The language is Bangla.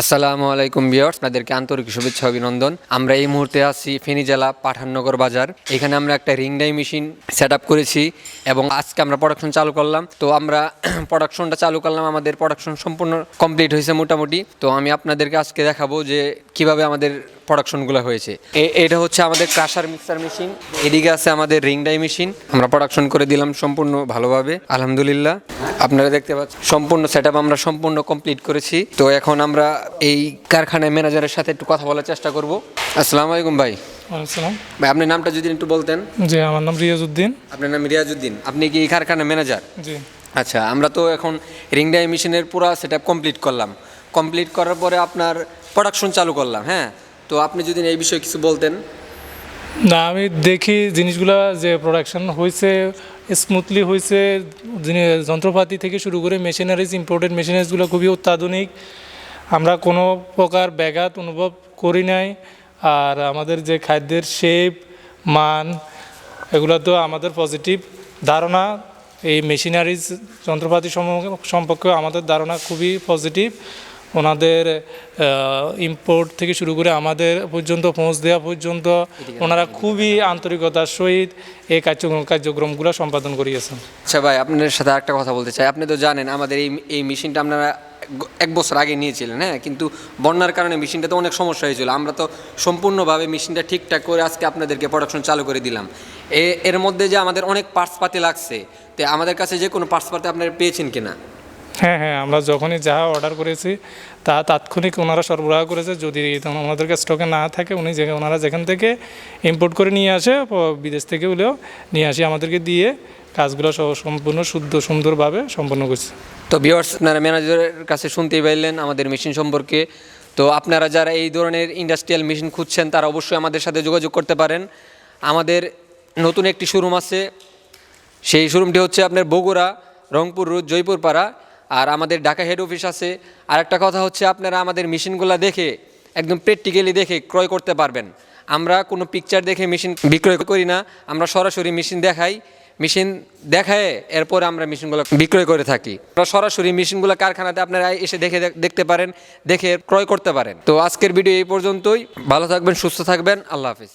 আসসালামু আলাইকুম বিয়ার্স আপনাদেরকে আন্তরিক শুভেচ্ছা, অভিনন্দন। আমরা এই মুহূর্তে আছি ফেনী জেলা পাঠাননগর বাজার। এখানে আমরা একটা রিং ডাই মেশিন সেট করেছি এবং আজকে আমরা প্রোডাকশন চালু করলাম। তো আমরা প্রোডাকশনটা চালু করলাম, আমাদের প্রোডাকশন সম্পূর্ণ কমপ্লিট হয়েছে মোটামুটি। তো আমি আপনাদেরকে আজকে দেখাবো যে কীভাবে আমাদের প্রোডাকশনগুলো হয়েছে। এটা হচ্ছে আমাদের ক্রাশার মিক্সার মেশিন এদিকে আছে আমাদের রিং ডাই মেশিন আমরা প্রোডাকশন করে দিলাম সম্পূর্ণ ভালোভাবে। আলহামদুলিল্লাহ। আপনারা দেখতে পাচ্ছেন সম্পূর্ণ সেট আমরা সম্পূর্ণ কমপ্লিট করেছি। তো এখন আমরা এই কারখানায় ম্যানেজারের সাথে একটু কথা বলার চেষ্টা করব। আসসালামু আলাইকুম ভাই। ভাই আপনার নামটা যদি একটু বলতেন। জি আমার নাম রিয়াজউদ্দিন। আপনার নাম রিয়াজউদ্দিন। আপনি কি এই কারখানার ম্যানেজার জি। আচ্ছা আমরা তো এখন রিং ডাই মেশিনের পুরো সেট কমপ্লিট করলাম। কমপ্লিট করার পরে আপনার প্রোডাকশন চালু করলাম হ্যাঁ? তো আপনি যদি এই বিষয়ে কিছু বলতেন। না, আমি দেখি জিনিসগুলা যে প্রোডাকশন হয়েছে স্মুথলি হয়েছে যন্ত্রপাতি থেকে শুরু করে মেশিনারিজ ইম্পোর্টেড মেশিনারিজগুলো খুবই অত্যাধুনিক। আমরা কোনো প্রকার ব্যাঘাত অনুভব করি নাই। আর আমাদের যে খাদ্যের শেপ মান, এগুলো তো আমাদের পজিটিভ ধারণা। এই মেশিনারিজ যন্ত্রপাতি সম- সম্পর্কে আমাদের ধারণা খুবই পজিটিভ ওনাদের ইম্পোর্ট থেকে শুরু করে আমাদের পর্যন্ত পৌঁছ দেওয়া পর্যন্ত ওনারা খুবই আন্তরিকতার সহিত এই কার্যক্রম কার্যক্রমগুলো সম্পাদন করিয়েছেন। আচ্ছা ভাই আপনার সাথে একটা কথা বলতে চাই। আপনি তো জানেন আমাদের এই এই মেশিনটা আপনারা এক বছর আগে নিয়েছিলেন হ্যাঁ? কিন্তু বন্যার কারণে মেশিনটা তো অনেক সমস্যা হয়েছিল। আমরা তো সম্পূর্ণভাবে মেশিনটা ঠিকঠাক করে আজকে আপনাদেরকে প্রোডাকশন চালু করে দিলাম। এ এর মধ্যে যে আমাদের অনেক পার্টস পাতি লাগছে তো আমাদের কাছে যে কোনো পার্টস পাতি আপনারা পেয়েছেন কিনা? হ্যাঁ হ্যাঁ আমরা যখনই যা অর্ডার করেছি, তা তাৎক্ষণিক ওনারা সরবরাহ করেছে। যদি আমাদেরকে স্টকে না থাকে, উনি যে, ওনারা যেখান থেকে ইম্পোর্ট করে নিয়ে আসে বিদেশ থেকে হলেও নিয়ে আসে আমাদেরকে দিয়ে কাজগুলো সম্পূর্ণ শুদ্ধ, সুন্দরভাবে সম্পন্ন করছে। তো ভিওয়ার্স আপনারা ম্যানেজারের কাছে শুনতেই পাইলেন আমাদের মেশিন সম্পর্কে। তো আপনারা যারা এই ধরনের ইন্ডাস্ট্রিয়াল মেশিন খুঁজছেন, তারা অবশ্যই আমাদের সাথে যোগাযোগ করতে পারেন। আমাদের নতুন একটি শোরুম আছে, সেই শোরুমটি হচ্ছে আপনার বগুড়া, রংপুর রোড জয়পুর পাড়া আর আমাদের ঢাকা হেড অফিস আছে। আর একটা কথা হচ্ছে, আপনারা আমাদের মেশিনগুলো দেখে, একদম প্র্যাকটিক্যালি দেখে ক্রয় করতে পারবেন। আমরা কোনো পিকচার দেখে মেশিন বিক্রয় করি না, আমরা সরাসরি মেশিন দেখাই। মেশিন দেখায়, এরপরে আমরা মেশিনগুলো বিক্রয় করে থাকি। সরাসরি মেশিনগুলো কারখানাতে আপনারা এসে দেখে দেখতে পারেন, দেখে ক্রয় করতে পারেন। তো আজকের ভিডিও এই পর্যন্তই। ভালো থাকবেন, সুস্থ থাকবেন, আল্লাহ হাফিজ।